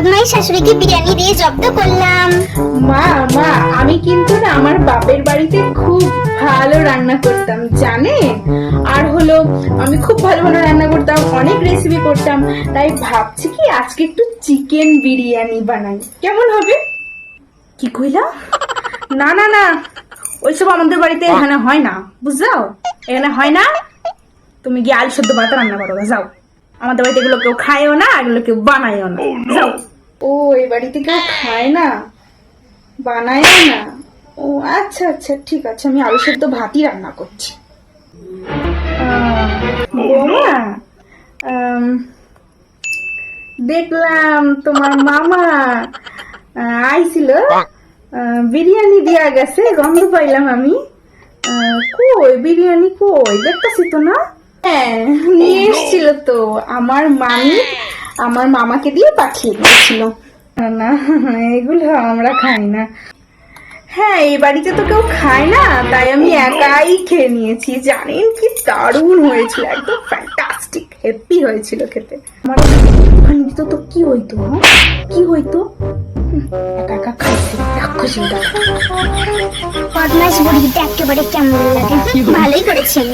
বদমাই শাশুড়িকে বিরিয়ানি দিয়ে জব্দ করলাম। মা মা আমি কিন্তু না আমার বাপের বাড়িতে খুব ভালো রান্না করতাম জানেন আর হলো আমি খুব ভালো ভালো রান্না করতাম অনেক রেসিপি করতাম তাই ভাবছি কি আজকে একটু চিকেন বিরিয়ানি বানাই। কেমন হবে? কি কইলা? না না না ওইসব আমাদের বাড়িতে এখানে হয় না বুঝলাও এখানে হয় না? তুমি গিয়ে আলু সদ্য ভাত রান্না করো যাও। আমাদের বাড়িতে এগুলো কেউ খায়ও না এগুলো কেউ বানায়ও না যাও। ও এই বাড়িতে কেউ খায় না? বানায়ও না? ও আচ্ছা আচ্ছা ঠিক আছে আমি আলু সেদ্ধ ভাতই রান্না করছি। বৌমা দেখলাম তোমার মামা আহ, আইছিল। আহ, বিরিয়ানি দিয়া গেছে গন্ধ পাইলাম আমি। আহ, কই বিরিয়ানি কই? দেখতেছি তো না? হ্যাঁ। নিয়ে এসেছিল তো আমার মামি। আমার মামাকে দিয়ে পাঠিয়ে দিয়েছিল। না এগুলো আমরা খাই না। হ্যাঁ এই বাড়িতে তো কেউ খায় না তাই আমি একাই খেয়ে নিয়েছি। জানেন কি দারুণ হয়েছিল একদম ফ্যান্টাস্টিক হ্যাপি হয়েছিল খেতে। আমার ওখানে দিত তো কি হইতো হ্যাঁ? কি হইতো? একা একা খাইছি রাক্ষসী বদমাইশ বুড়িটা একেবারে কেমন লাগে ভালোই করেছেন।